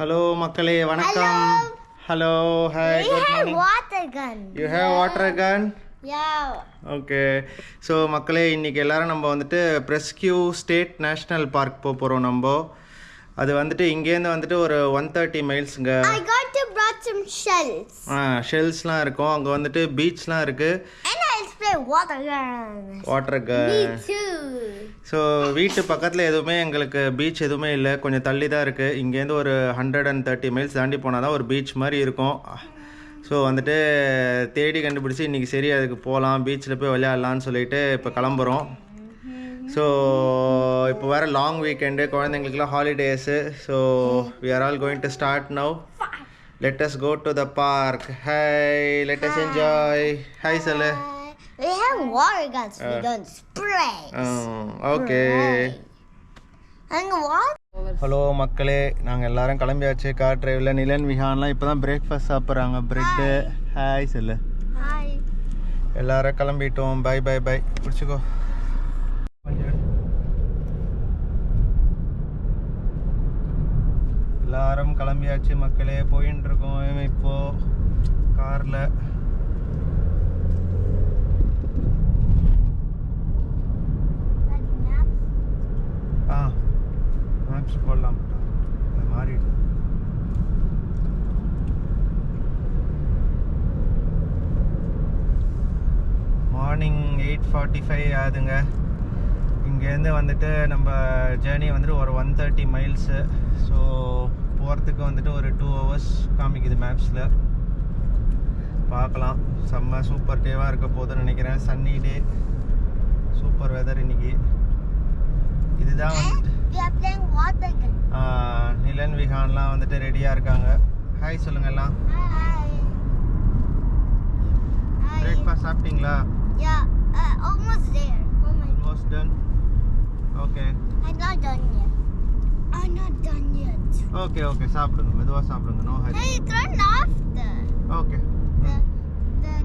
Hello மக்களே வணக்கம். Hello hi good morning. You have water gun. Okay so மக்களே இன்றைக்கி எல்லாரும் நம்ம வந்துட்டு ப்ரெஸ்கியூ ஸ்டேட் நேஷ்னல் பார்க் போக போகிறோம் நம்ம. அது வந்துட்டு இங்கேருந்து வந்துட்டு ஒரு ஒன் தேர்ட்டி மைல்ஸுங்க. ஆ ஷெல்ஸ்லாம் இருக்கும். அங்கே வந்துட்டு பீச்லாம் இருக்குது water gun. Water gun. So வீட்டு பக்கத்தில் எதுவுமே எங்களுக்கு பீச் எதுவுமே இல்லை. கொஞ்சம் தள்ளி தான் இருக்குது இங்கேருந்து ஒரு ஹண்ட்ரட் அண்ட் தேர்ட்டி மைல்ஸ் தாண்டி போனால் தான் ஒரு பீச் மாதிரி இருக்கும். ஸோ வந்துட்டு தேடி கண்டுபிடிச்சி இன்றைக்கி சரி அதுக்கு போகலாம் பீச்சில் போய் விளையாடலான்னு சொல்லிட்டு இப்போ கிளம்புறோம். ஸோ இப்போ வேறு லாங் வீக்கெண்டு குழந்தைங்களுக்குலாம் holidays so we are all going to start now let us go to the park hi let us enjoy hi சொல்லு we have water guns. we don't spray. Okay And what? Hello மக்களே. நாங்கள் எல்லாரும் கிளம்பியாச்சு. Car டிரைவில் நிலன் விஹான்லாம் இப்போ தான் breakfast சாப்பிட்றாங்க bread hi சொல்லு. Hi. எல்லாரும் கிளம்பிட்டோம். பை பை பை பிடிச்சிக்கோ. எல்லாரும் கிளம்பியாச்சு மக்களே. போயின்னு இருக்கோம் இப்போ காரில் ஆ மேப்ஸ் போடலாம் அது மாறிடுது மார்னிங் எயிட் ஃபார்ட்டி ஃபைவ் ஆகுதுங்க. இங்கேருந்து வந்துட்டு நம்ம ஜேர்னி வந்துட்டு ஒரு ஒன் தேர்ட்டி மைல்ஸு ஸோ போகிறதுக்கு வந்துட்டு ஒரு டூ ஹவர்ஸ் காமிக்குது மேப்ஸில் பார்க்கலாம். செம்ம சூப்பர் டேவாக இருக்க போகுதுன்னு நினைக்கிறேன். சன்னி டே சூப்பர் வெதர் இன்னைக்கு. இதுதான் வந்துட்டு நிலன் விஹான்லாம் வந்துட்டு ரெடியாக இருக்காங்க. ஹாய் சொல்லுங்க எல்லாம். Hi. Hi. பிரேக்ஃபாஸ்ட் சாப்பிட்டீங்களா? Yeah. Uh, almost there. Oh my. Almost done okay I'm not done yet. I'm not done yet. Okay okay சாப்பிடுங்க மெதுவாக சாப்பிடுங்க no Hari Hey, turn off the okay the the.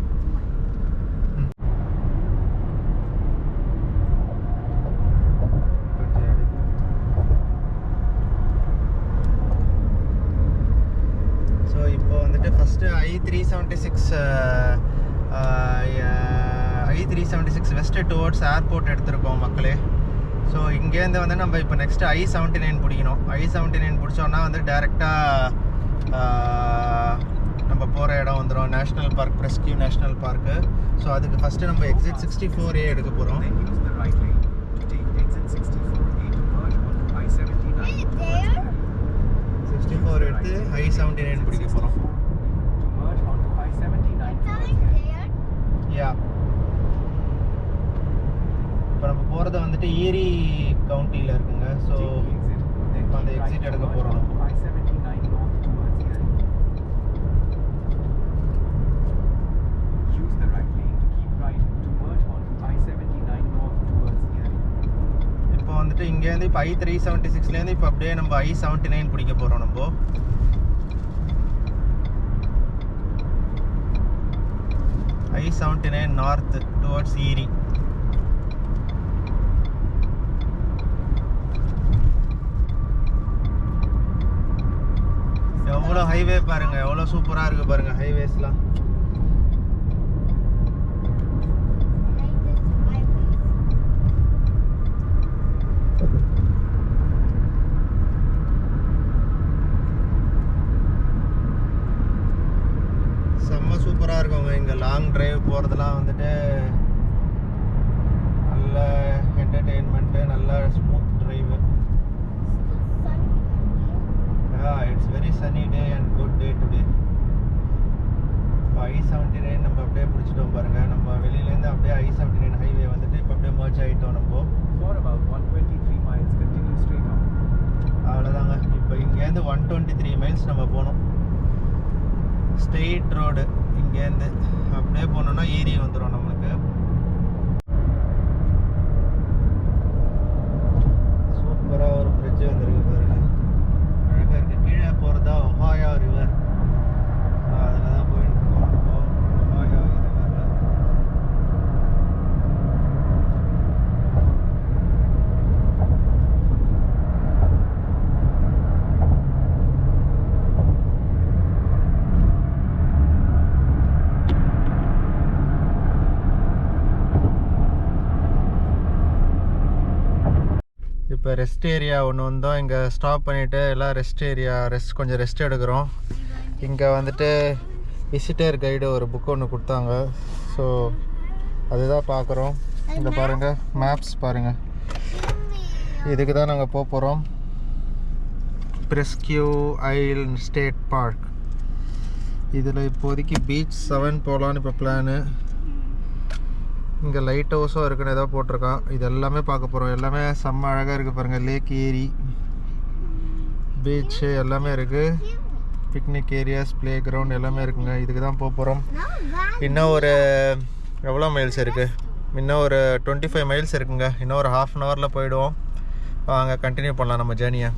So இப்போ வந்துட்டு first I three seventy six I three seventy six west towards airport எடுத்திருக்கோம் மக்களே. So இங்கேருந்து வந்து நம்ம இப்போ நெக்ஸ்ட்டு ஐ செவன்ட்டி நைன் பிடிக்கணும் ஐ செவன்ட்டி நைன் பிடிச்சோன்னா வந்து டேரெக்டாக நம்ம போகிற இடம் வந்துடும் national park rescue national park so அதுக்கு ஃபஸ்ட்டு நம்ம எக்ஸிட் சிக்ஸ்டி ஃபோர் ஏ எடுக்க போகிறோம் Then use the right lane to take exit 64A to merge onto I-79 Hey, towards there. Gary. Sixty four எடுத்து ஐ செவன்ட்டி நைன் பிடிக்க போகிறோம் To போகிறது வந்துட்டு ஈரி கவுண்டியில் இருக்குங்க. ஸோ இப்போ அந்த to எடுக்க merge போறோம். onto I-79 north towards Gary. Use the right lane. To keep right. To merge onto I-79 north towards Gary. இப்போ வந்துட்டு இங்கேருந்து இப்போ ஐ த்ரீ செவன்ட்டி சிக்ஸ்லேருந்து இப்போ அப்படியே நம்ம ஐ செவன்ட்டி நைன் பிடிக்க போகிறோம் நம்ம. I seventy nine north towards Erie எவ்வளோ ஹைவே பாருங்க எவ்வளோ சூப்பராக இருக்கு பாருங்க ஹைவேஸ்லாம் செம்ம சூப்பராக இருக்குங்க இங்கே. லாங் டிரைவ் போகிறதுலாம் வந்துட்டு sunny day and good day today இப்போ ஐ செவன்ட்டி நைன் நம்ம அப்படியே பிடிச்சிட்டோம் பாருங்க. நம்ம வெளியிலேருந்து அப்படியே ஐ செவன்ட்டி நைன் ஹைவே வந்துட்டு இப்போ அப்படியே மர்ச் ஆகிட்டோம் நம்ம. For about 123 miles, continue straight on. அவ்வளோதாங்க இப்போ இங்கேருந்து ஒன் டுவெண்ட்டி த்ரீ மைல்ஸ் நம்ம போகணும். ஸ்ட்ரெயிட் ரோடு இங்கேருந்து அப்படியே போனோம்னா ஏரி வந்துடும் நம்மளுக்கு. சூப்பராக ஒரு பிரிட்ஜ் வந்துருக்கு பாருங்க அழகாக இருக்கு கீழே போகிறதா ஒஹாயா ரிவர் அதில் தான் போயிட்டு இருக்கோம் நம்ம ஒஹாயா ரிவரில் இப்போ ரெஸ்ட் ஏரியா ஒன்று வந்தோம். இங்கே ஸ்டாப் பண்ணிவிட்டு எல்லாம் ரெஸ்ட் ஏரியா ரெஸ்ட் கொஞ்சம் ரெஸ்ட் எடுக்கிறோம். இங்கே வந்துட்டு விசிட்டர் கைடு ஒரு புக் ஒன்று கொடுத்தாங்க. ஸோ அதுதான் பார்க்குறோம். இங்கே பாருங்கள் மேப்ஸ் பாருங்கள் இதுக்கு தான் நாங்கள் போக போகிறோம் பிரெஸ்கியூ ஐல் ஸ்டேட் பார்க் இதில் இப்போதைக்கு பீச் செவன் போகலான்னு இப்போ பிளானு இங்கே லைட் ஹவுஸும் இருக்குன்னு ஏதோ போட்டிருக்கான். இது எல்லாமே பார்க்க போகிறோம் எல்லாமே செம்ம அழகாக இருக்குது பாருங்கள் லேக் ஏரி பீச்சு எல்லாமே இருக்குது பிக்னிக் ஏரியாஸ் ப்ளே கிரவுண்ட் எல்லாமே இருக்குங்க. இதுக்கு தான் போக போகிறோம் இன்னும் ஒரு எவ்வளோ மைல்ஸ் இருக்குது இன்னும் ஒரு டுவெண்ட்டி ஃபைவ் மைல்ஸ் இருக்குங்க. இன்னும் ஒரு ஹாஃப் அன் ஹவரில் போயிடுவோம். வாங்க கண்டினியூ பண்ணலாம் நம்ம ஜேர்னியை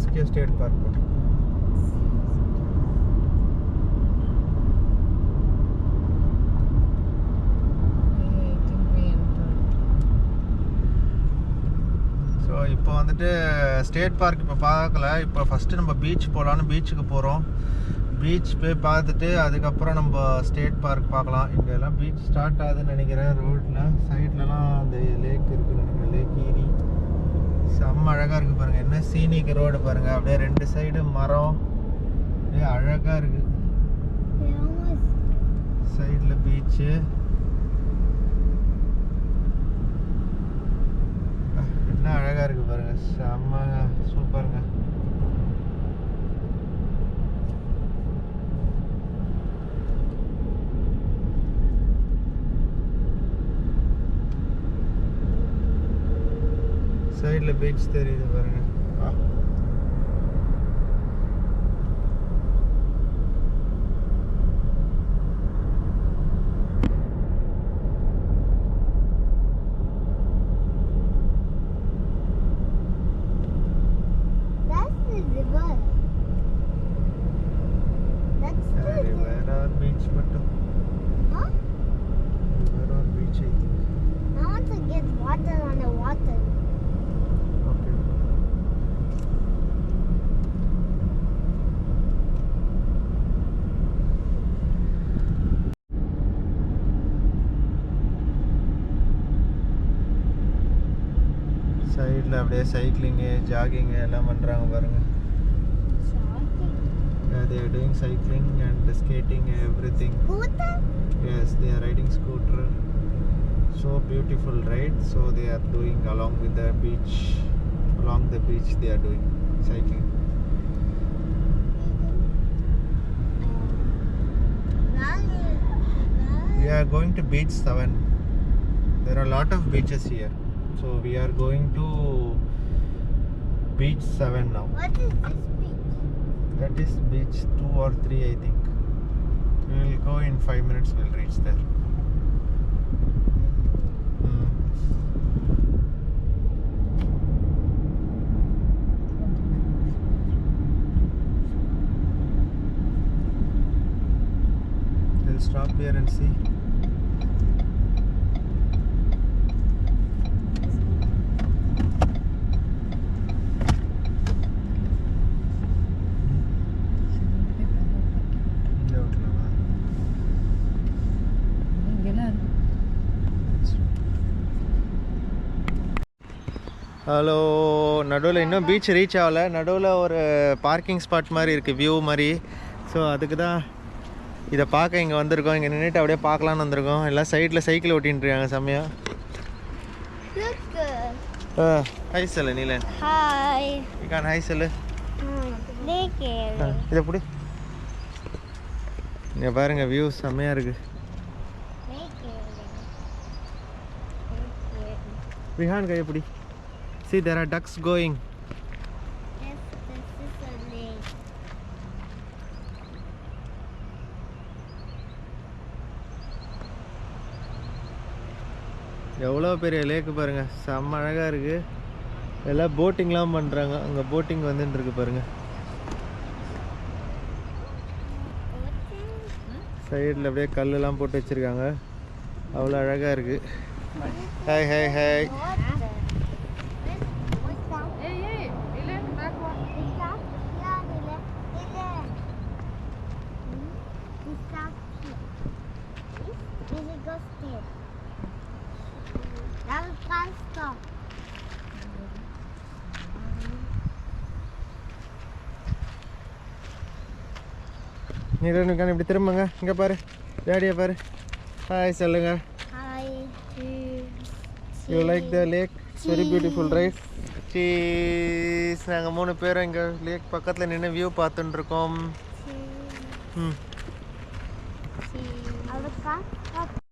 ஸ்டேட் பார்க் ஸோ இப்போ வந்துட்டு ஸ்டேட் பார்க் இப்போ பார்க்கல இப்போ ஃபஸ்ட்டு நம்ம பீச் போகலான்னு பீச்சுக்கு போகிறோம் பீச் போய் பார்த்துட்டு அதுக்கப்புறம் நம்ம ஸ்டேட் பார்க் பார்க்கலாம். இங்கே எல்லாம் பீச் ஸ்டார்ட் ஆகுதுன்னு நினைக்கிறேன். ரோட்டில் சைட்லலாம் அந்த லேக் இருக்குது நினைக்கிறேன். லேக் ஏரி செம்ம அழகாக இருக்குது பாருங்கள் என்ன சீனிக் ரோடு பாருங்கள் அப்படியே ரெண்டு சைடு மரம். அப்படியே அழகாக இருக்குது சைடில் பீச்சு என்ன அழகாக இருக்குது பாருங்க. செம்ம சூப்பருங்க. சைடில் பீச் தெரியுது பாருங்க. அப்படியே சைக்கிளிங்கு ஜாகிங்கு எல்லாம் பண்ணுறாங்க பாருங்க Yeah, they are doing cycling and skating everything. Scooter? Yes, they are riding scooter. So beautiful ride. So they are doing along with the beach. Along the beach, they are doing cycling. We are going to beach seven. There are a lot of beaches here. So we are going to beach seven now. What is this beach? That is beach two or three, I think. We will go in five minutes. We'll reach there. Hmm. We'll stop here and see. Hello நடுவில் இன்னும் beach reach ஆகல. நடுவில் ஒரு parking spot மாதிரி இருக்குது view மாதிரி. So அதுக்கு தான் இதை பார்க்க இங்கே வந்திருக்கோம். இங்கே நின்றுட்டு அப்படியே பார்க்கலான்னு வந்திருக்கோம். எல்லாம் சைடில் சைக்கிள் ஓட்டின்னு இருக்காங்க செம்மையா. Look. ஆ ஹை சொல்லு நீலன். Hi. இக்கான் ஹை சொல்லு. இதை பிடி. இங்கே பாருங்க வியூ செம்மையாக இருக்குது விஹான் கையை பிடி. See, there are ducks going. Yes, this is a lake. எவ்வளோ பெரிய லேக்கு பாருங்கள் செம்ம அழகாக இருக்குது எல்லாம் போட்டிங்லாம் பண்ணுறாங்க அங்கே போட்டிங் வந்துட்டுருக்கு பாருங்கள் சைடில் அப்படியே கல்லெல்லாம் போட்டு வச்சுருக்காங்க. அவ்வளோ அழகாக இருக்குது ஹாய் ஹாய் ஹாய் நீ ரெண்டு கண்ணு இப்படி திரும்புங்க. இங்கே பாரு. டேடியை பாரு. ஹாய் சொல்லுங்க. You like the lake very beautiful right cheese நாங்கள் மூணு பேரும் இங்கே லேக் பக்கத்தில் நின்று வியூ பார்த்துட்டு இருக்கோம் ம்.